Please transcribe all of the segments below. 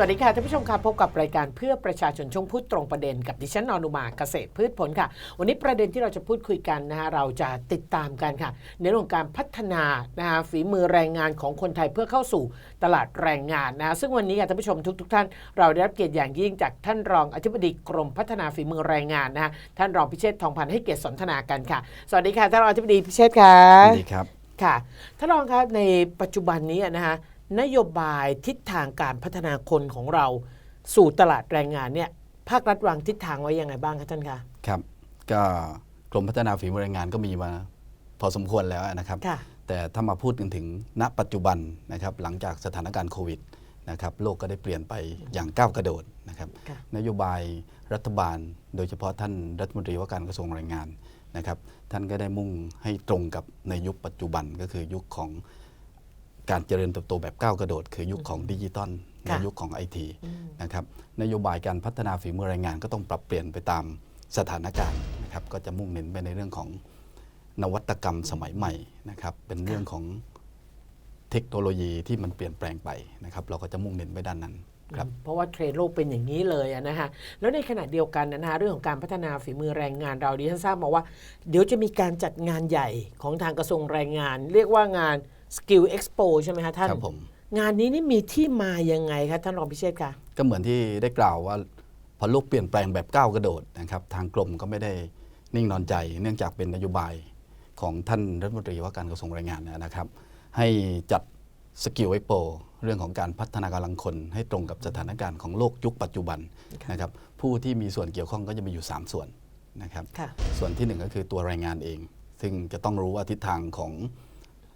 สวัสดีค่ะท่านผู้ชมค่ะพบกับรายการเพื่อประชาชนช่วงพูดตรงประเด็นกับดิฉันนอนุมาเกษตรพืชผลค่ะ วันนี้ประเด็นที่เราจะพูดคุยกันนะฮะเราจะติดตามกันค่ะ ในเรื่องของการพัฒนานะฮะฝีมือแรงงานของคนไทยเพื่อเข้าสู่ตลาดแรงงานนะฮะซึ่งวันนี้ค่ะท่านผู้ชมทุกๆท่าน เราได้รับเกียรติอย่างยิ่งจากท่านรองอธิบดีกรมพัฒนาฝีมือแรงงานนะฮะท่านรองพิเชษฐ์ทองพันธ์ให้เกียรติสนทนากันค่ะสวัสดีค่ะท่านรองอธิบดีพิเชษฐ์ค่ะสวัสดีครับค่ะท่านรองครับในปัจจุบันนี้นะคะ นโยบายทิศทางการพัฒนาคนของเราสู่ตลาดแรงงานเนี่ยภาครัฐวางทิศทางไว้ยังไงบ้างคะท่านคะครับก็กรมพัฒนาฝีมือแรงงานก็มีมาพอสมควรแล้วนะครับค่ะแต่ถ้ามาพูดกันถึงณปัจจุบันนะครับหลังจากสถานการณ์โควิดนะครับโลกก็ได้เปลี่ยนไปอย่างก้าวกระโดดนะครับค่ะนโยบายรัฐบาล โดยเฉพาะท่านรัฐมนตรีว่าการกระทรวงแรงงานนะครับ ท่านก็ได้มุ่งให้ตรงกับในยุคปัจจุบันก็คือยุคของ การเจริญเติบโตแบบก้าวกระโดด คือยุคของดิจิตอลในค่ะยุคของไอทีนะครับนโยบายการพัฒนาฝีมือแรงงานก็ต้องปรับเปลี่ยนไปตามสถานการณ์นะครับก็จะมุ่งเน้นไปในเรื่องของนวัตกรรมสมัยใหม่นะครับเป็นเรื่องของเทคโนโลยีที่มันเปลี่ยนแปลงไปนะครับเราก็จะมุ่งเน้นไปด้านนั้นครับเพราะว่าเทรนด์โลกเป็นอย่างนี้เลยอะนะฮะแล้วในขณะเดียวกันนะฮะเรื่องของการพัฒนาฝีมือแรงงานเราดิฉันทราบมาว่า เดี๋ยวจะมีการจัดงานใหญ่ของทางกระทรวงแรงงาน เรียกว่างาน Skill Expo ใช่ไหมคะท่านครับผม งานนี้นี่มีที่มายังไงคะท่านรองพิเชษฐ์คะก็เหมือนที่ได้กล่าวว่าพอโลกเปลี่ยนแปลงแบบก้าวกระโดดนะครับ ทางกรมก็ไม่ได้นิ่งนอนใจ เนื่องจากเป็นนโยบายของท่านรัฐมนตรีว่าการกระทรวงแรงงานนะครับ ให้จัดสกิลเอ็กโปเรื่องของการพัฒนากำลังคน ให้ตรงกับสถานการณ์ของโลกยุคปัจจุบันนะครับผู้ที่มีส่วนเกี่ยวข้องก็จะมีอยู่ 3 ส่วนนะครับ ค่ะ ส่วนที่หนึ่งก็คือตัวแรงงานเอง ซึ่งจะต้องรู้ว่าทิศทางของ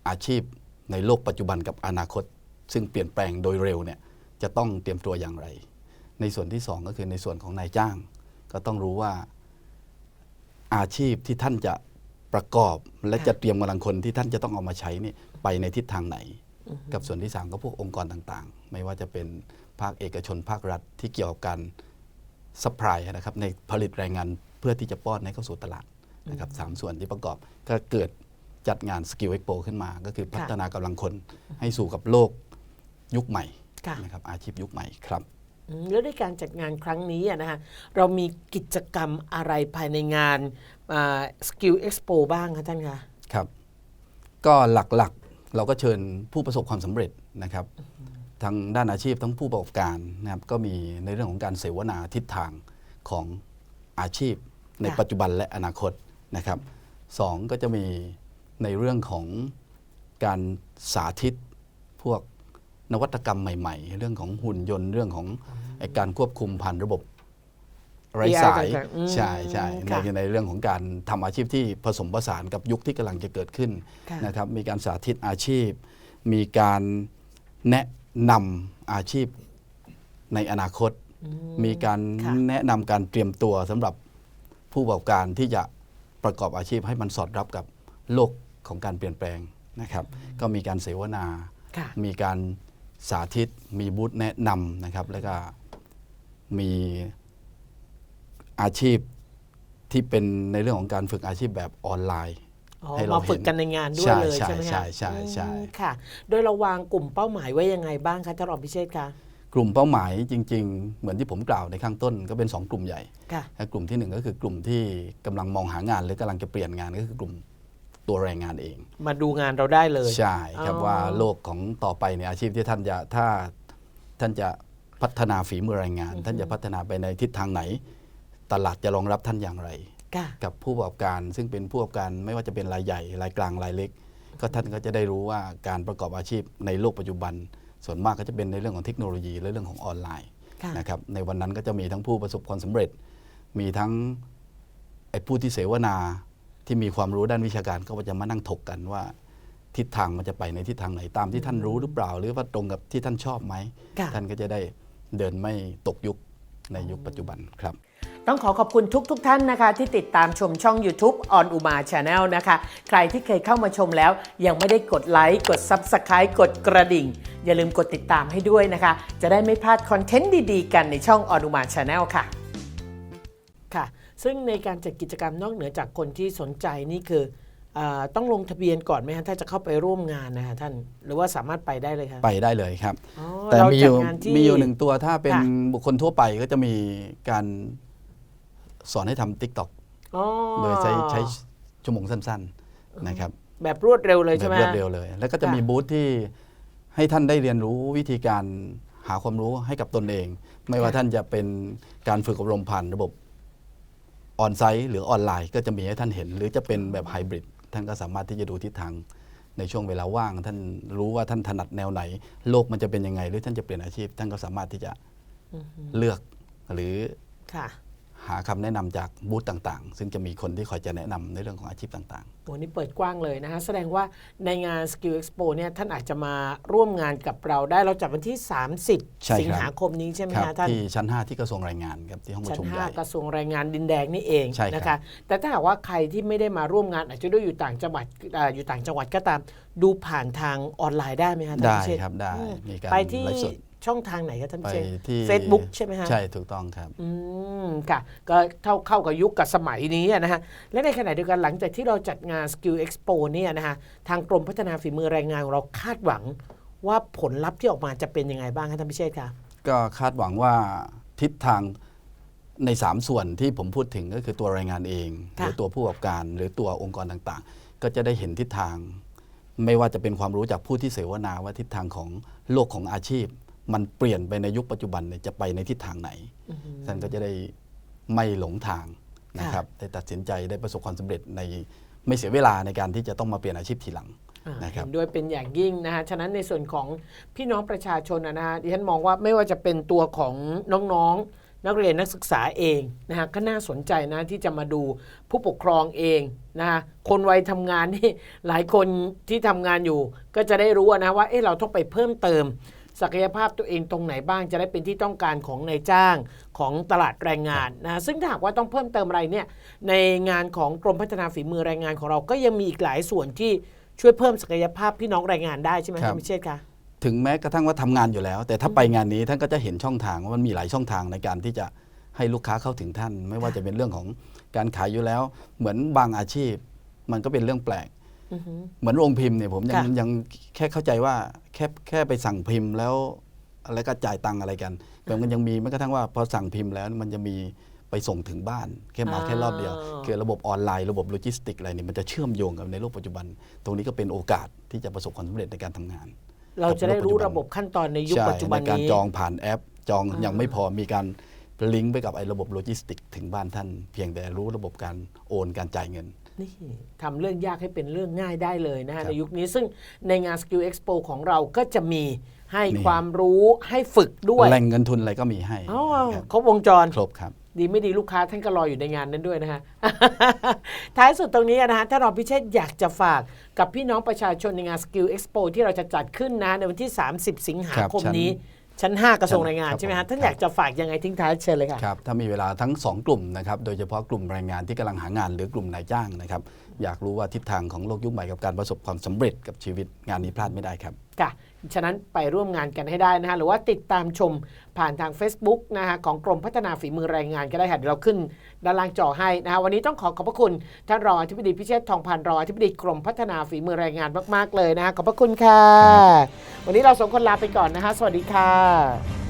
อาชีพ ในโลกปัจจุบันกับอนาคต ซึ่งเปลี่ยนแปลงโดยเร็วเนี่ยจะต้องเตรียมตัวอย่างไร ในส่วนที่สองก็คือในส่วนของนายจ้าง ก็ต้องรู้ว่าอาชีพที่ท่านจะประกอบ และค่ะจะเตรียมกำลังคนที่ท่านจะต้องเอามาใช้เนี่ยไปในทิศทางไหน กับส่วนที่สามก็พวกองค์กรต่างๆ ไม่ว่าจะเป็นภาคเอกชนภาครัฐที่เกี่ยวกับการซัพพลายนะครับในผลิตแรงงานเพื่อที่จะป้อนให้เข้าสู่ตลาดนะครับสามส่วนที่ประกอบก็เกิด จัดงานสกิลเอ็กโปขึ้นมา ก็คือพัฒนากำลังคนให้สู่กับโลกยุคใหม่ค่ะนะครับอาชีพยุคใหม่ครับอืมแล้วในการจัดงานครั้งนี้อะนะฮะเรามีกิจกรรมอะไรภายในงานสกิลเอ็กซ์โปบ้างคะท่านคะครับ ก็หลักๆเราก็เชิญผู้ประสบความสำเร็จนะครับทางด้านอาชีพทั้งผู้ประกอบการนะครับก็มีในเรื่องของการเสวนาทิศทางของอาชีพในค่ะปัจจุบันและอนาคตนะครับสองก็จะมี ในเรื่องของการสาธิตพวกนวัตกรรมใหม่ๆ เรื่องของหุ่นยนต์เรื่องของไอ้การควบคุมผ่านระบบไร้สาย AI ต่างๆอืมใช่ใช่ในค่ะในเรื่องของการทำอาชีพที่ผสมผสานกับยุคที่กำลังจะเกิดขึ้นค่ะนะครับ มีการสาธิตอาชีพ มีการแนะนำอาชีพในอนาคต มีการค่ะแนะนำการเตรียมตัวสำหรับผู้ประกอบการที่จะประกอบอาชีพให้มันสอดรับกับโลก ของการเปลี่ยนแปลงนะครับ ก็มีการเสวนาค่ะมีการสาธิต มีบูธแนะนำนะครับ แล้วก็มีอาชีพที่เป็นในเรื่องของการฝึกอาชีพแบบออนไลน์อ๋อให้เรามาฝึกเห็นกันในงานด้วยใช่เลยใช่ใช่ไหมคะใช่ใช่ใช่อืมค่ะ โดยเราวางกลุ่มเป้าหมายไว้ยังไงบ้างคะท่านรองพิเชษฐ์คะกลุ่มเป้าหมายจริง ๆ เหมือนที่ผมกล่าวในข้างต้นก็เป็น 2 กลุ่มใหญ่ค่ะและกลุ่มที่ 1 ก็คือกลุ่มที่กำลังมองหางานหรือกำลังจะเปลี่ยนงานก็คือกลุ่ม ตัวแรงงานเอง มาดูงานเราได้เลยใช่ครับอ๋อว่าโลกของต่อไปในยอาชีพที่ท่านจะถ้าท่านจะพัฒนาฝีมือแรงงาน ท่านจะพัฒนาไปในทิศทางไหน ตลาดจะรองรับท่านอย่างไรค่ะกับผู้ประกอบการซึ่งเป็นผู้ประกอบการไม่ว่าจะเป็นรายใหญ่รายกลางรายเล็ก ก็ท่านก็จะได้รู้ว่าการประกอบอาชีพในโลกปัจจุบัน ส่วนมากก็จะเป็นในเรื่องของเทคโนโลยีและเรื่องของออนไลน์ค่ะนะครับในวันนั้นก็จะมีทั้งผู้ประสบความสำเร็จ มีทั้งไอ้ผู้ที่เสวนา ที่มีความรู้ด้านวิชาการก็จะมานั่งถกกันว่าทิศทางมันจะไปในทิศทางไหนตามที่ท่านรู้หรือเปล่า หรือว่าตรงกับที่ท่านชอบไหม ค่ะ ท่านก็จะได้เดินไม่ตกยุคในยุคปัจจุบันครับ ต้องขอขอบคุณทุกทท่านนะคะ ที่ติดตามชมช่อง YouTube on Uma Channel นะคะ ใครที่เคยเข้ามาชมแล้ว ยังไม่ได้กดไลค์กด Subscribe กดกระดิ่ง อย่าลืมกดติดตามให้ด้วยนะคะ จะได้ไม่พลาดคอนเทนต์ดีๆ กันในช่อง on Uma Channel ค่ะค่ะ ซึ่งในการจัดกิจกรรมนอกเหนือจากคนที่สนใจนี่คืออ่าต้องลงทะเบียนก่อนไหมฮะถ้าจะเข้าไปร่วมงานนะฮะท่าน หรือว่าสามารถไปได้เลยครับไปได้เลยครับอ๋อแต่เรามีอจัดยู่งานที่มีอยู่หนึ่งตัวถ้าเป็นค่ะบุคคลทั่วไปก็จะมีการสอนให้ทำ t ิ k t o k อ๋อโดยใช้ใช้ชั่วโมงสั้น ๆนะครับ แบบรวดเร็วเลยแบใช่บไหมรวฮะดเร็วเลย แล้วก็จะค่ะมีบูธที่ให้ท่านได้เรียนรู้วิธีการหาความรู้ให้กับตนเอง ไม่ว่าท่านจะเป็นการฝึกอบรมผ่านระบบ ออนไซต์หรือออนไลน์ก็จะมีให้ท่านเห็น หรือจะเป็นแบบไฮบริดท่านก็สามารถที่จะดูทิศทางในช่วงเวลาว่าง ท่านรู้ว่าท่านถนัดแนวไหน โลกมันจะเป็นยังไง หรือท่านจะเปลี่ยนอาชีพ ท่านก็สามารถที่จะเลือกหรือค่ะ หาคำแนะนำจากบูธต่างๆ ซึ่งจะมีคนที่คอยจะแนะนำในเรื่องของอาชีพต่างวันนี้เปิดกว้างเลยนะฮะ แสดงว่าในงาน Skill Expo เนี่ยท่านอาจจะมาร่วมงานกับเราได้เราจัดวันที่ใช่30ครับสิงหาคมนี้ใช่ไหมๆครัฮะท่านที่ชั้น 5 ที่กระทรวงแรงงานครับที่ห้องประชั้นชุมใหญ่5กระทรวงแรงงานดินแดงนี่เองใช่ครับนะคะแต่ถ้าหากว่าใครที่ไม่ได้มาร่วมงานอาจจะด้วยอยู่ต่างจังหวัดอ่าอยู่ต่างจังหวัดก็ตาม ดูผ่านทางออนไลน์ได้ไหมฮะท่านได้พิเชษครับได้อืมมีการไปที่ไลฟ์สด ช่องทางไหนครับท่านไปพิเชษที่ Facebook ใช่ไหมฮะใช่ถูกต้องครับ อืมค่ะ ก็เท่าเข้ากับยุคกับสมัยนี้อะนะฮะ และในขณะเดียวกันหลังจากที่เราจัดงาน Skill Expo เนี่ยนะฮะ ทางกรมพัฒนาฝีมือแรงงานของเราคาดหวัง ว่าผลลัพธ์ที่ออกมาจะเป็นยังไงบ้างคะท่านพิเชษคะก็คาดหวังว่าทิศทางใน 3 ส่วนที่ผมพูดถึงก็คือตัวแรงงานเองหค่ะรือตัวผู้ประกอบการหรือตัวองค์กรต่างๆ ก็จะได้เห็นทิศทาง ไม่ว่าจะเป็นความรู้จากผู้ที่เสวนาว่าทิศทางของโลกของอาชีพ มันเปลี่ยนไปในยุคปัจจุบันเนี่ยจะไปในทิศทางไหน ท่านก็จะได้ไม่หลงทางนะครับได้ตัดสินใจได้ประสบความสำเร็จในไม่เสียเวลาในการที่จะต้องมาเปลี่ยนอาชีพทีหลังอ่านะครับเห็นด้วยเป็นอย่างยิ่งนะฮะฉะนั้นในส่วนของพี่น้องประชาชนนะฮะดิฉันมองว่าไม่ว่าจะเป็นตัวของน้องๆ นักเรียนนักศึกษาเองนะฮะก็น่าสนใจนะที่จะมาดูผู้ปกครองเองนะฮะคนวัยทำงานนี่หลายคนที่ทำงานอยู่ ก็จะได้รู้นะว่าเอ๊ะเราต้องไปเพิ่มเติม ศักยภาพตัวเองตรงไหนบ้างจะได้เป็นที่ต้องการของนายจ้างของตลาดแรงงานนะซึ่งถ้าหากว่าต้องเพิ่มเติมอะไรเนี่ยในงานของกรมพัฒนาฝีมือแรงงานของเราก็ยังมีอีกหลายส่วนที่ช่วยเพิ่มศักยภาพพี่น้องแรงงานได้ใช่ไหมครับท่านพิเชษคะถึงแม้กระทั่งว่าทำงานอยู่แล้ว แต่ถ้าไปงานนี้ท่านก็จะเห็นช่องทางว่ามันมีหลายช่องทางในการที่จะให้ลูกค้าเข้าถึงท่าน ไม่ว่าจะเป็นเรื่องของการขายอยู่แล้ว เหมือนบางอาชีพ มันก็เป็นเรื่องแปลกอือฮึเหมือนโรงพิมพ์เนี่ยผมยังค่ะยังแค่เข้าใจว่า แค่แค่ไปสั่งพิมพ์แล้วแล้วก็จ่ายตังค์อะไรกันแต่มันยังมีแม้กระทั่งว่าพอสั่งพิมพ์แล้วมันจะมีไปส่งถึงบ้านแค่มาแค่รอบเดียว คือระบบออนไลน์ระบบโลจิสติกอะไรเนี่ยมันจะเชื่อมโยงกับในโลกปัจจุบัน ตรงนี้ก็เป็นโอกาสที่จะประสบความสำเร็จในการทำงาน เราจะได้รู้กับระบบขั้นตอนในยุคใช่ปัจจุบันในการนี้จองผ่านแอป จองอ่ายัยังไม่พอมีการลิงก์ไปกับไอ้ระบบโลจิสติก ถึงบ้านท่าน เพียงแต่รู้ระบบการโอนการจ่ายเงิน นี่ทำเรื่องยากให้เป็นเรื่องง่ายได้เลยนะฮะครับในยุคนี้ซึ่งในงาน Skill Expo ของเราก็จะมีให้นี่ความรู้ให้ฝึกด้วยแหล่งเงินทุนอะไรก็มีให้อ๋อครับครบวงจร ครบครับ ดีไม่ดีลูกค้าท่านก็รออยู่ในงานนั้นด้วยนะฮะ ท้ายสุดตรงนี้นะฮะถ้ารองพิเชษอยากจะฝากกับพี่น้องประชาชนในงาน Skill Expo ที่เราจะจัดขึ้นนะในวันที่ 30 สิงหาคมครับชั้นนี้ ชั้น 5 กระทรวงแรงงานครับใช่ไหมผมฮะท่านครับอยากจะฝากยังไงทิ้งท้ายเชิญเลยค่ะครับถ้ามีเวลาทั้ง 2 กลุ่มนะครับโดยเฉพาะกลุ่มแรงงานที่กำลังหางานหรือกลุ่มนายจ้างนะครับอยากรู้ว่าทิศทางของโลกยุคใหม่กับการประสบความสำเร็จกับชีวิตงานนี้พลาดไม่ได้ครับค่ะฉะนั้นไปร่วมงานกันให้ได้นะฮะหรือว่าติดตามชมผ่านทาง Facebook นะฮะของกรมพัฒนาฝีมือแรงงานก็ได้ค่ะเดี๋ยวเราขึ้นด้านล่างจอให้นะฮะวันนี้ต้องขอขอบพระคุณท่านรองอธิบดีพิเชษฐ์ทองพันธ์รองอธิบดีกรมพัฒนาฝีมือแรงงานมาก ๆ เลยนะฮะขอบพระคุณค่ะ วันนี้เราสองคนลาไปก่อนนะฮะสวัสดีค่ะ